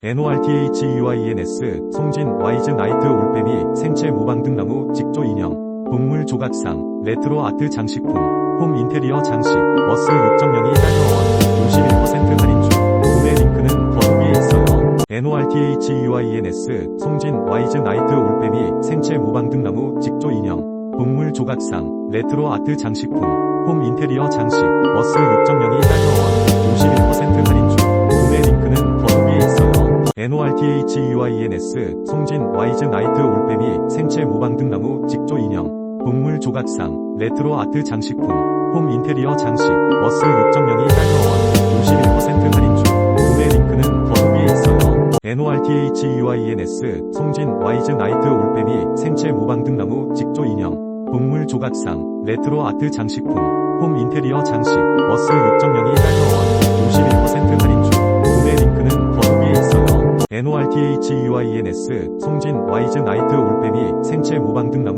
NORTHEYNS, 송진, 와이즈 나이트 올빼미, 생체 모방 등나무, 직조 인형, 동물 조각상, 레트로 아트 장식품, 홈 인테리어 장식, 워스 6.0이 딸려원, 51% 할인 중, 구매 링크는 더보기에 있어요. NORTHEYNS, 송진, 와이즈 나이트 올빼미, 생체 모방 등나무, 직조 인형, 동물 조각상, 레트로 아트 장식품, 홈 인테리어 장식, 워스 6.0이 딸려원, NORTHEYNS, 송진, 와이즈 나이트 올빼미, 생체 모방 등나무, 직조 인형, 동물 조각상, 레트로 아트 장식품, 홈 인테리어 장식, 워스 6.0이 딸려원, 51% 할인 중, 구매 링크는 더보기에 있어요. NORTHEYNS, 송진, 와이즈 나이트 올빼미, 생체 모방 등나무, 직조 인형, 동물 조각상, 레트로 아트 장식품, 홈 인테리어 장식, 워스 6.0 있어요. NORTHEYNS, 송진, 와이즈 나이트